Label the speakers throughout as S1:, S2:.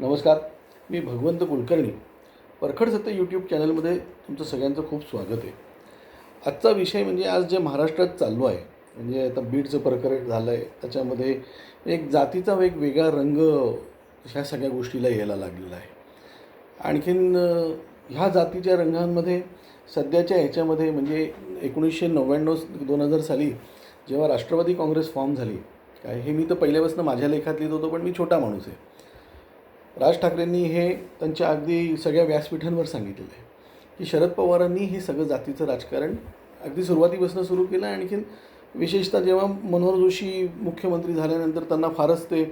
S1: नमस्कार मी भगवंत कुलकर्णी. परखड सत्य यूट्यूब चॅनलमध्ये तुमचं सगळ्यांचं खूप स्वागत आहे. आजचा विषय म्हणजे आज जे महाराष्ट्रात चालू आहे म्हणजे आता बीडचं प्रकरण झालं आहे त्याच्यामध्ये एक जातीचा एक वेगळा रंग ह्या सगळ्या गोष्टीला यायला लागलेला आहे. आणखीन ह्या जातीच्या रंगांमध्ये सध्याच्या ह्याच्यामध्ये म्हणजे एकोणीसशे नव्याण्णव दोन हजार साली जेव्हा राष्ट्रवादी काँग्रेस फॉर्म झाली काय हे मी तर पहिल्यापासून माझ्या लेखात लिहित होतो पण मी छोटा माणूस आहे. राज ठाकरेंनी हे त्यांच्या अगदी सगळ्या व्यासपीठांवर सांगितलेलं आहे की शरद पवारांनी हे सगळं जातीचं राजकारण अगदी सुरुवातीपासून सुरू केलं आणखीन विशेषतः जेव्हा मनोहर जोशी मुख्यमंत्री झाल्यानंतर त्यांना फारच ते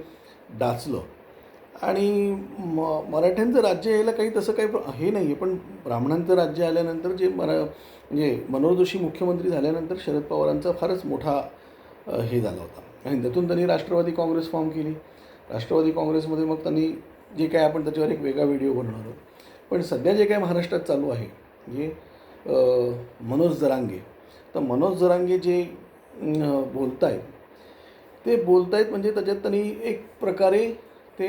S1: डाचलं. आणि म मराठ्यांचं राज्य यायला काही तसं काही हे नाही आहे पण ब्राह्मणांचं राज्य आल्यानंतर जे मरा म्हणजे मनोहर जोशी मुख्यमंत्री झाल्यानंतर शरद पवारांचा फारच मोठा हे झाला होता. आणि त्यातून त्यांनी राष्ट्रवादी काँग्रेस फॉर्म केली. राष्ट्रवादी काँग्रेसमध्ये मग त्यांनी जे काय आपण त्याच्यावर एक वेगळा व्हिडिओ बनवणार आहोत. पण सध्या जे काय महाराष्ट्रात चालू आहे जे मनोज जरांगे तर मनोज जरांगे जे बोलत आहेत ते बोलत आहेत म्हणजे त्याच्यात त्यांनी एक प्रकारे ते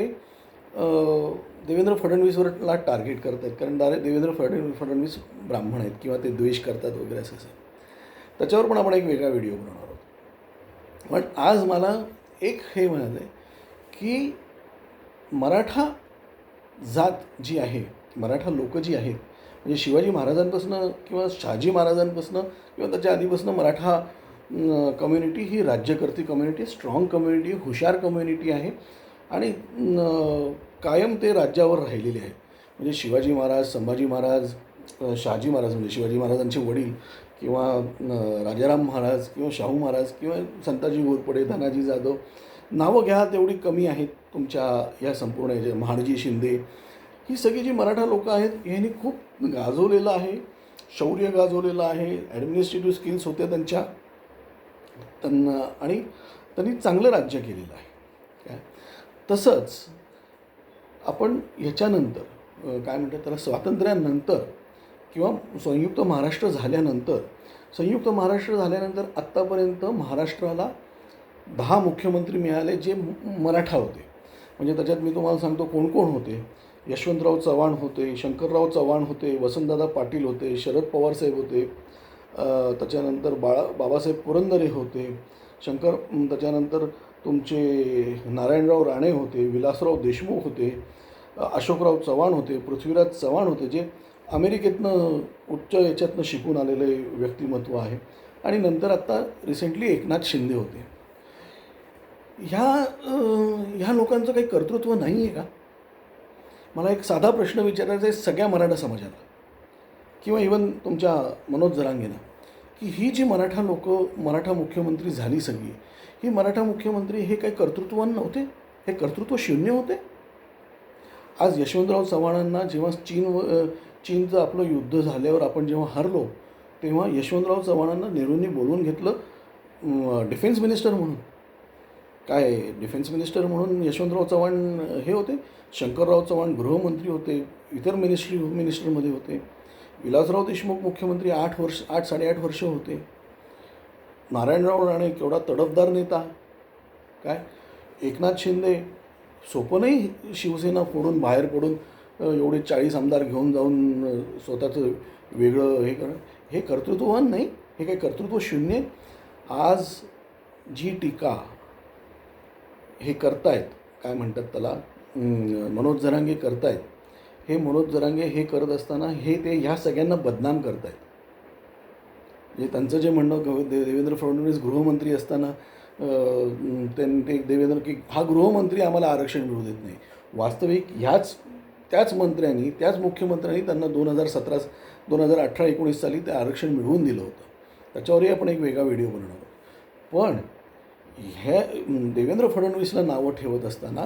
S1: देवेंद्र फडणवीसवरला टार्गेट करत आहेत कारण डायरेक्ट देवेंद्र फडणवीस फडणवीस ब्राह्मण आहेत किंवा ते द्वेष करतात वगैरे असं असं. त्याच्यावर पण आपण एक वेगळा व्हिडिओ बनवणार आहोत. पण आज मला एक हे म्हणायचं आहे की मराठा जात जी आहे मराठा लोक जी आहेत म्हणजे शिवाजी महाराजांपासून किंवा शहाजी महाराजांपासून किंवा त्याच्या आधीपासून मराठा कम्युनिटी ही राज्यकर्ती कम्युनिटी स्ट्रॉंग कम्युनिटी हुशार कम्युनिटी आहे आणि कायम ते राज्यावर राहिलेले आहे म्हणजे शिवाजी महाराज संभाजी महाराज शहाजी महाराज म्हणजे शिवाजी महाराजांचे वडील किंवा राजाराम महाराज किंवा शाहू महाराज किंवा संताजी घोरपडे धनाजी जाधव नावं घ्या तेवढी कमी आहेत. तुमच्या या संपूर्ण याच्या महाडजी शिंदे ही सगळी जी मराठा लोकं आहेत यांनी खूप गाजवलेलं आहे शौर्य गाजवलेलं आहे ॲडमिनिस्ट्रेटिव्ह स्किल्स होत्या त्यांच्या त्यांना आणि त्यांनी चांगलं राज्य केलेलं आहे. काय? तसंच आपण ह्याच्यानंतर काय म्हणतात त्याला स्वातंत्र्यानंतर किंवा संयुक्त महाराष्ट्र झाल्यानंतर संयुक्त महाराष्ट्र झाल्यानंतर आत्तापर्यंत महाराष्ट्राला दहा मुख्यमंत्री मिळाले जे मराठा होते. म्हणजे त्याच्यात मी तुम्हाला सांगतो कोण कोण होते. यशवंतराव चव्हाण होते शंकरराव चव्हाण होते वसंतदादा पाटील होते शरद पवारसाहेब होते त्याच्यानंतर बाळा बाबासाहेब पुरंदरे होते शंकर त्याच्यानंतर तुमचे नारायणराव राणे होते विलासराव देशमुख होते अशोकराव चव्हाण होते पृथ्वीराज चव्हाण होते जे अमेरिकेतनं उच्च याच्यातनं शिकून आलेले व्यक्तिमत्व आहे. आणि नंतर आत्ता रिसेंटली एकनाथ शिंदे होते. ह्या ह्या लोकांचं काही कर्तृत्व नाही आहे का? मला एक साधा प्रश्न विचारायचा आहे सगळ्या मराठा समाजाला. किंवा इवन तुमच्या मनोज जरांगेला की ही जी मराठा लोक मराठा मुख्यमंत्री झाली सगळी ही मराठा मुख्यमंत्री हे काही कर्तृत्ववान नव्हते? हे कर्तृत्व शून्य होते? आज यशवंतराव चव्हाणांना जेव्हा चीन व चीनचं आपलं युद्ध झाल्यावर आपण जेव्हा हरलो तेव्हा यशवंतराव चव्हाणांना नेहरूंनी बोलवून घेतलं डिफेन्स मिनिस्टर म्हणून. काय डिफेन्स मिनिस्टर म्हणून यशवंतराव चव्हाण हे होते. शंकरराव चव्हाण गृहमंत्री होते. इतर मिनिस्ट्री मिनिस्टरमध्ये होते. विलासराव देशमुख मुख्यमंत्री आठ वर्ष आठ साडेआठ वर्ष होते. नारायणराव राणे केवढा तडफदार नेता. काय? एकनाथ शिंदे सोपं नाही शिवसेना फोडून बाहेर पडून एवढे चाळीस आमदार घेऊन जाऊन स्वतःचं वेगळं हे करणं. हे कर्तृत्ववान नाही. हे काही कर्तृत्व शून्य. आज जी टीका हे करतायत काय म्हणतात त्याला मनोज जरांगे करतायत. हे मनोज जरांगे हे करत असताना हे ते ह्या सगळ्यांना बदनाम करतायत. म्हणजे त्यांचं जे म्हणणं ग- दे देवेंद्र फडणवीस गृहमंत्री असताना त्यांनी त्यां- ते देवेंद्र की हा गृहमंत्री आम्हाला आरक्षण मिळू देत नाही. वास्तविक ह्याच त्याच मंत्र्यांनी त्याच मुख्यमंत्र्यांनी त्यांना दोन हजार सतरा दोन हजार अठरा एकोणीस साली ते आरक्षण मिळवून दिलं होतं. त्याच्यावरही आपण एक वेगळा व्हिडिओ बनवणार आहोत. पण ह्या देवेंद्र फडणवीसला नावं ठेवत असताना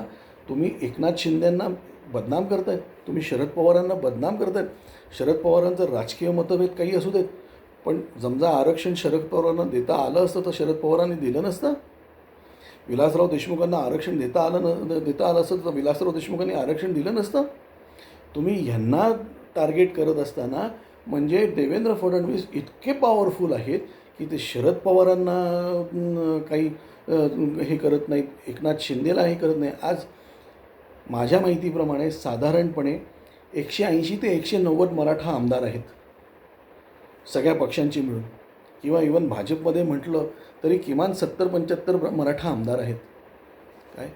S1: तुम्ही एकनाथ शिंदेंना बदनाम करतायत तुम्ही शरद पवारांना बदनाम करतायत शरद पवारांचं राजकीय मतभेद काही असू देत पण समजा आरक्षण शरद पवारांना देता आलं असतं तर शरद पवारांनी दिलं नसतं. विलासराव देशमुखांना आरक्षण देता आलं न देता आलं असतं तर विलासराव देशमुखांनी आरक्षण दिलं नसतं. तुम्ही ह्यांना टार्गेट करत असताना म्हणजे देवेंद्र फडणवीस इतके पॉवरफुल आहेत की ते शरद पवारांना काही हे करत नाहीत. एकनाथ शिंदेला हे करत नाही आज माझ्या माहितीप्रमाणे साधारणपणे एकशे ऐंशी ते एकशे नव्वद मराठा आमदार आहेत. सगळ्या पक्षांची मिळून. किंवा इवन भाजपमध्ये म्हटलं तरी किमान सत्तर पंच्याहत्तर मराठा आमदार आहेत. काय?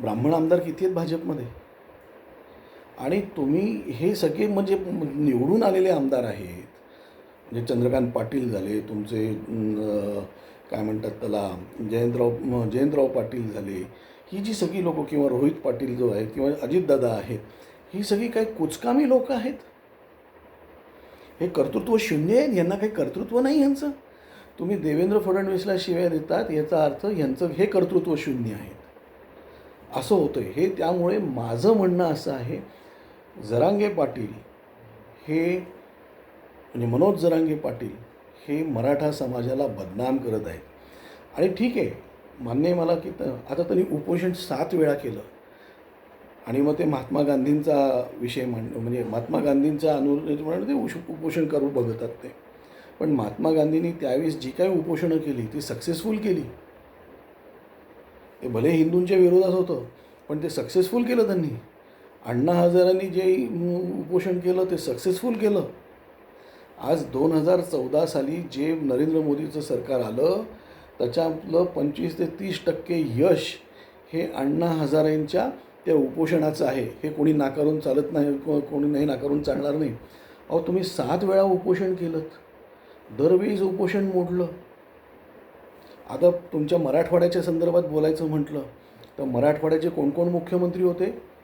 S1: ब्राह्मण आमदार किती आहेत भाजपमध्ये? आणि तुम्ही हे सगळे म्हणजे निवडून आलेले आमदार आहेत. म्हणजे चंद्रकांत पाटील झाले तुमचे काय म्हणतात त्याला जयंतराव जयंतराव पाटील झाले. ही जी सगळी लोकं किंवा रोहित पाटील जो आहे किंवा अजितदादा आहेत ही सगळी काही कुचकामी लोक आहेत? हे कर्तृत्व शून्य आहेत यांना काही कर्तृत्व नाही यांचं? तुम्ही देवेंद्र फडणवीसला शिव्या देतात याचा अर्थ यांचं हे कर्तृत्व शून्य आहेत असं होतं हे त्यामुळे माझं म्हणणं असं आहे जरांगे पाटील हे म्हणजे मनोज जरांगे पाटील हे मराठा समाजाला बदनाम करत आहेत. आणि ठीक आहे मान्य आहे मला की त- आता त्यांनी उपोषण सात वेळा केलं. आणि मग ते महात्मा गांधींचा विषय मांड म्हणजे महात्मा गांधींचा अनु म्हणून ते उश उपोषण करू बघतात ते. पण महात्मा गांधींनी त्यावेळेस जी काही उपोषणं केली ती सक्सेसफुल केली. ते भले हिंदूंच्या विरोधात होतं पण ते सक्सेसफुल केलं त्यांनी. अण्णा हजारांनी जे उपोषण केलं ते सक्सेसफुल केलं. आज दोन हजार चौदा साली जे नरेंद्र मोदीचं सरकार आलं त्याच्यातलं पंचवीस ते तीस टक्के यश हे अण्णा हजारेंच्या त्या उपोषणाचं आहे. हे कोणी नाकारून चालत नाही को- कोणी नाही नाकारून चालणार नाही. अहो तुम्ही सात वेळा उपोषण केलं दरवेळीच उपोषण मोडलं. आता तुमच्या मराठवाड्याच्या संदर्भात बोलायचं म्हटलं तर मराठवाड्याचे कोण कोण मुख्यमंत्री होते?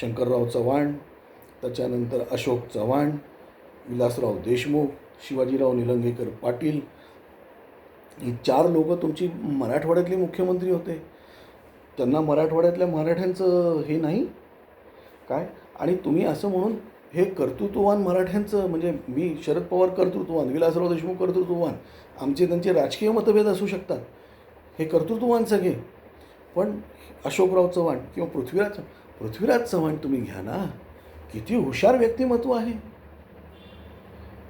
S1: शंकरराव चव्हाण त्याच्यानंतर अशोक चव्हाण विलासराव देशमुख शिवाजीराव निलंगेकर पाटील ही चार लोक तुमची मराठवाड्यातले मुख्यमंत्री होते. त्यांना मराठवाड्यातल्या मराठ्यांचं हे नाही. काय? आणि तुम्ही असं म्हणून हे कर्तृत्ववान मराठ्यांचं म्हणजे मी शरद पवार कर्तृत्ववान विलासराव देशमुख कर्तृत्ववान आमचे त्यांचे राजकीय मतभेद असू शकतात. हे कर्तृत्ववान सगळे. पण अशोकराव चव्हाण किंवा पृथ्वीराज पृथ्वीराज चव्हाण तुम्ही घ्या ना. किती हुशार व्यक्तिमत्व आहे.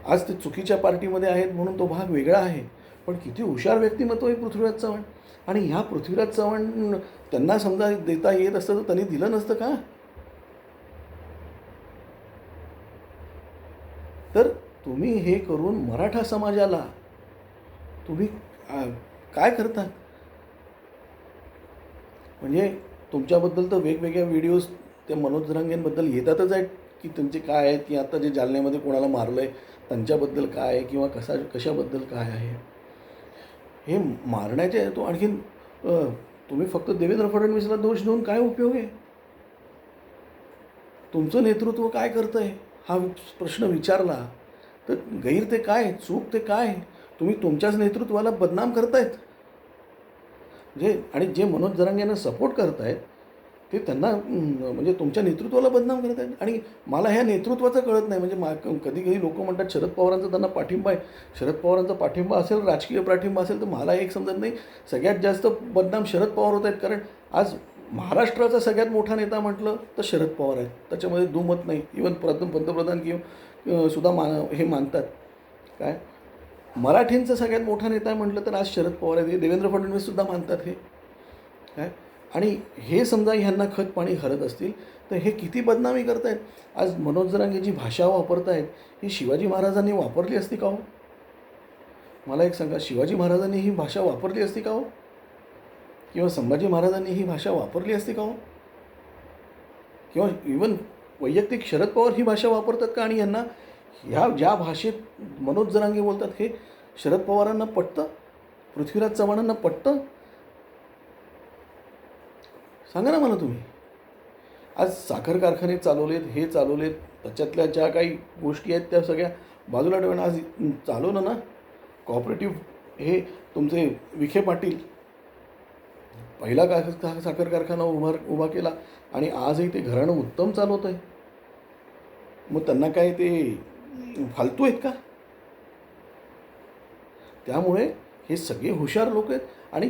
S1: आज ते चुकीच्या पार्टीमध्ये आहेत म्हणून तो भाग वेगळा आहे. पण किती हुशार व्यक्तिमत्व आहे पृथ्वीराज चव्हाण. आणि ह्या पृथ्वीराज चव्हाण त्यांना समजा देता येत असतं तर त्यांनी दिलं नसतं का? तर तुम्ही हे करून मराठा समाजाला तुम्ही काय करतात? म्हणजे तुमच्याबद्दल तर वेगवेगळ्या व्हिडिओज त्या मनोज रंगेंबद्दल येतातच आहेत की त्यांचे काय आहेत की आता जे जालन्यामध्ये कोणाला मारलं आहे त्यांच्याबद्दल काय आहे किंवा कसा कशाबद्दल काय आहे? हे मारण्याचे तो आणखीन तुम्ही फक्त देवेंद्र फडणवीसला दोष देऊन काय उपयोग आहे? तुमचं नेतृत्व काय करतं आहे हा प्रश्न विचारला तर गैर ते काय चूक ते काय तुम्ही तुमच्याच नेतृत्वाला बदनाम करतायत? जे आणि जे मनोज जरांगेंना सपोर्ट करत आहेत ते त्यांना म्हणजे तुमच्या नेतृत्वाला बदनाम करत आहेत आणि मला ह्या नेतृत्वाचं कळत नाही. म्हणजे मा कधी कधी लोक म्हणतात शरद पवारांचा त्यांना पाठिंबा आहे. शरद पवारांचा पाठिंबा असेल राजकीय पाठिंबा असेल तर मला एक समजत नाही. सगळ्यात जास्त बदनाम शरद पवार होत आहेत. कारण आज महाराष्ट्राचा सगळ्यात मोठा नेता म्हटलं तर शरद पवार आहेत. त्याच्यामध्ये दुमत नाही. इवन प्रथम पंतप्रधान किंवा सुद्धा मान हे मानतात. काय? मराठींचं सगळ्यात मोठा नेता म्हटलं तर आज शरद पवार आहेत. हे देवेंद्र फडणवीससुद्धा मानतात हे. काय? आणि हे समजा ह्यांना खत पाणी घालत असतील तर हे किती बदनामी करतायत? आज मनोज जरांगे जी भाषा वापरतायत ही शिवाजी महाराजांनी वापरली असती का हो? मला एक सांगा शिवाजी महाराजांनी ही भाषा वापरली असती का हो? किंवा संभाजी महाराजांनी ही भाषा वापरली असती का हो? किंवा इवन वैयक्तिक शरद पवार ही भाषा वापरतात का? आणि यांना ह्या ज्या भाषेत मनोज जरांगे बोलतात हे शरद पवारांना पटतं? पृथ्वीराज चव्हाणांना पटतं? सांगा ना मला तुम्ही. आज साखर कारखाने चालवलेत हे चालवलेत त्याच्यातल्या ज्या काही गोष्टी आहेत त्या सगळ्या बाजूला ठेवून आज चालवलं ना कॉपरेटिव्ह हे तुमचे विखे पाटील पहिला का का- साखर कारखाना उभा उभा केला आणि आजही ते घराणं उत्तम चालवत आहे मग त्यांना काय ते फालतू आहेत का? त्यामुळे हे सगळे हुशार लोक आहेत आणि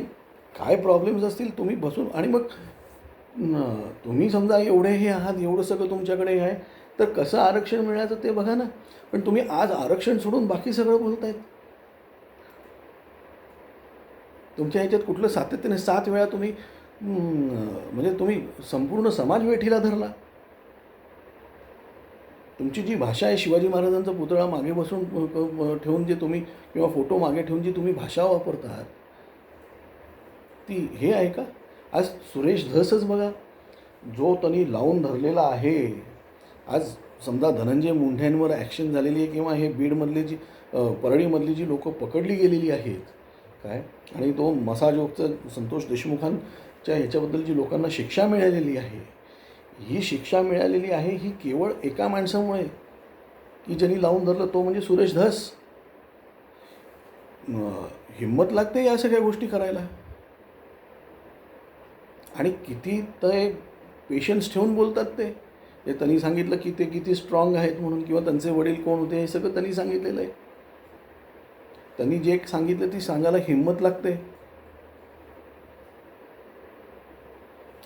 S1: काय प्रॉब्लेम्स असतील तुम्ही बसून आणि मग तुम्ही समजा एवढे हे आहात एवढं सगळं तुमच्याकडे हे आहे तर कसं आरक्षण मिळायचं ते बघा ना. पण तुम्ही आज आरक्षण सोडून बाकी सगळं बोलतायत. तुमच्या ह्याच्यात कुठलं सातत्याने सात वेळा तुम्ही म्हणजे तुम्ही संपूर्ण समाज वेठीला धरला. तुमची जी भाषा आहे शिवाजी महाराजांचा पुतळा मागे बसून ठेवून जे तुम्ही किंवा फोटो मागे ठेवून जी तुम्ही भाषा वापरतात ती हे आहे का? आज सुरेश धसच बघा जो त्यांनी लावून धरलेला आहे आज समजा धनंजय मुंढ्यांवर ॲक्शन झालेली आहे किंवा हे बीडमधले जी परळीमधली जी लोकं पकडली गेलेली आहेत काय? आणि तो मसाजोगचं संतोष देशमुखांच्या ह्याच्याबद्दल जी लोकांना शिक्षा मिळालेली आहे ही शिक्षा मिळालेली आहे ही केवळ एका माणसामुळे. की ज्यांनी लावून धरलं तो म्हणजे सुरेश धस. हिंमत लागते या सगळ्या गोष्टी करायला. आणि किती ते पेशन्स ठेवून बोलतात ते. ते त्यांनी सांगितलं की ते किती स्ट्रॉंग आहेत म्हणून किंवा त्यांचे वडील कोण होते हे सगळं त्यांनी सांगितलेलं आहे. त्यांनी जे सांगितलं ती सांगायला हिंमत लागते.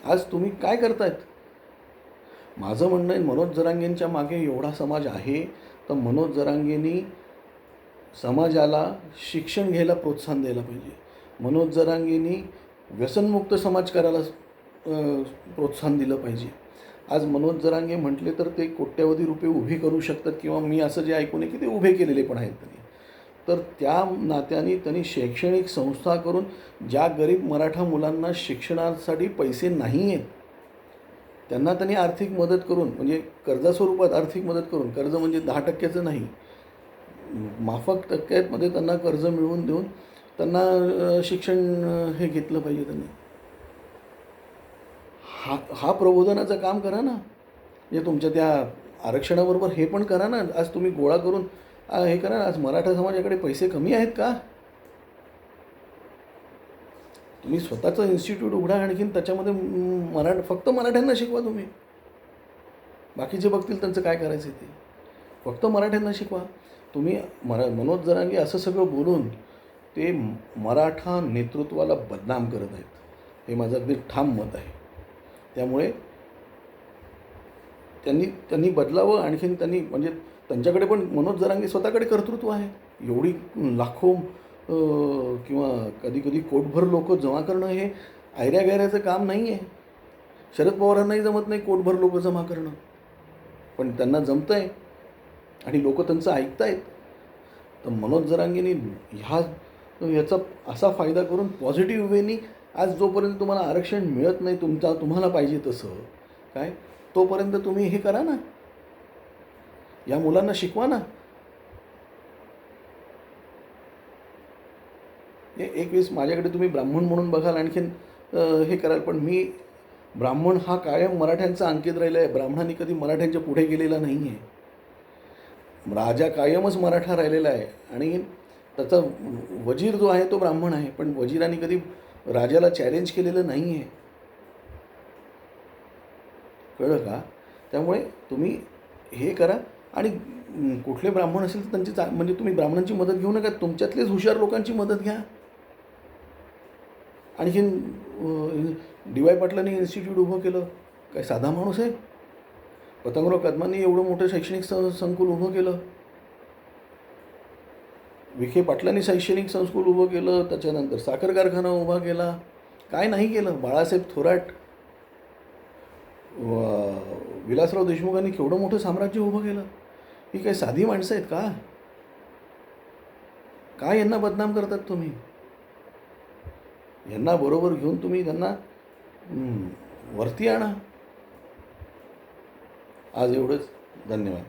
S1: आज तुम्ही काय करतायत? माझं म्हणणं आहे मनोज जरांगेंच्या मागे एवढा समाज आहे तर मनोज जरांगेंनी समाजाला शिक्षण घ्यायला प्रोत्साहन द्यायला पाहिजे. मनोज जरांगेंनी व्यसनमुक्त समाज करायला प्रोत्साहन दिलं पाहिजे. आज मनोज जरांगे म्हटले तर ते कोट्यवधी रुपये उभी करू शकतात किंवा मी असं जे ऐकून आहे की ते उभे केलेले पण आहेत त्यांनी तर त्या नात्याने त्यांनी शैक्षणिक संस्था करून ज्या गरीब मराठा मुलांना शिक्षणासाठी पैसे नाही आहेत त्यांना त्यांनी आर्थिक मदत करून म्हणजे कर्जास्वरूपात आर्थिक मदत करून कर्ज म्हणजे दहा टक्क्याचं नाही माफक टक्क्यामध्ये त्यांना कर्ज मिळवून देऊन त्यांना शिक्षण हे घेतलं पाहिजे त्यांनी. हा हा प्रबोधनाचं काम करा ना. म्हणजे तुमच्या त्या आरक्षणाबरोबर हे पण करा ना. आज तुम्ही गोळा करून हे करा ना. आज मराठा समाजाकडे पैसे कमी आहेत का? तुम्ही स्वतःचं इन्स्टिट्यूट उघडा आणखीन त्याच्यामध्ये मराठ फक्त मराठ्यांना शिकवा तुम्ही. बाकीचे बघतील त्यांचं काय करायचं ते. फक्त मराठ्यांना शिकवा. तुम्ही मरा मनोज जरांगे असं सगळं बोलून ते मराठा नेतृत्वाला बदनाम करत आहेत. हे माझं अगदी ठाम मत आहे. त्यामुळे त्यांनी त्यांनी बदलावं आणखीन त्यांनी म्हणजे त्यांच्याकडे पण मनोज जरांगे स्वतःकडे कर्तृत्व आहे. एवढी लाखो किंवा कधीकधी कोटभर लोक जमा करणं हे आयऱ्या काम नाही आहे शरद पवारांनाही जमत नाही कोटभर लोक जमा करणं. पण त्यांना जमतं आहे आणि लोक त्यांचं ऐकतायत. तर मनोज जरांगेनी ह्या याचा असा फायदा करून पॉझिटिव्ह वेनी आज जोपर्यंत तुम्हाला आरक्षण मिळत नाही तुमचा तुम्हाला पाहिजे तसं काय? तोपर्यंत तुम्ही हे करा ना. या मुलांना शिकवा ना. हे एक वेळेस माझ्याकडे तुम्ही ब्राह्मण म्हणून बघाल आणखीन हे कराल. पण मी ब्राह्मण हा कायम मराठ्यांचा अंकित राहिला आहे. ब्राह्मणांनी कधी मराठ्यांच्या पुढे गेलेला नाही आहे राजा कायमच मराठा राहिलेला आहे. आणि त्याचा वजीर जो आहे तो ब्राह्मण आहे. पण वजीरांनी कधी राजाला चॅलेंज केलेलं नाही आहे कळलं का? त्यामुळे तुम्ही हे करा. आणि कुठले ब्राह्मण असेल तर त्यांची चा म्हणजे तुम्ही ब्राह्मणांची मदत घेऊ नका. तुमच्यातलेच हुशार लोकांची मदत घ्या. आणखीन डी वाय पाटलांनी इन्स्टिट्यूट उभं केलं. काय साधा माणूस आहे? पतंगराव कदमांनी एवढं मोठं शैक्षणिक स संकुल उभं केलं. विखे पाटलांनी शैक्षणिक संकुल उभं केलं त्याच्यानंतर साखर कारखाना उभा केला. काय नाही केलं बाळासाहेब थोराट विलासराव देशमुखांनी केवढं मोठं साम्राज्य उभं केलं. ही काही साधी माणसं आहेत का? काय यांना बदनाम करतात तुम्ही? यांना बरोबर घेऊन तुम्ही त्यांना वरती आणा. आज एवढंच. धन्यवाद.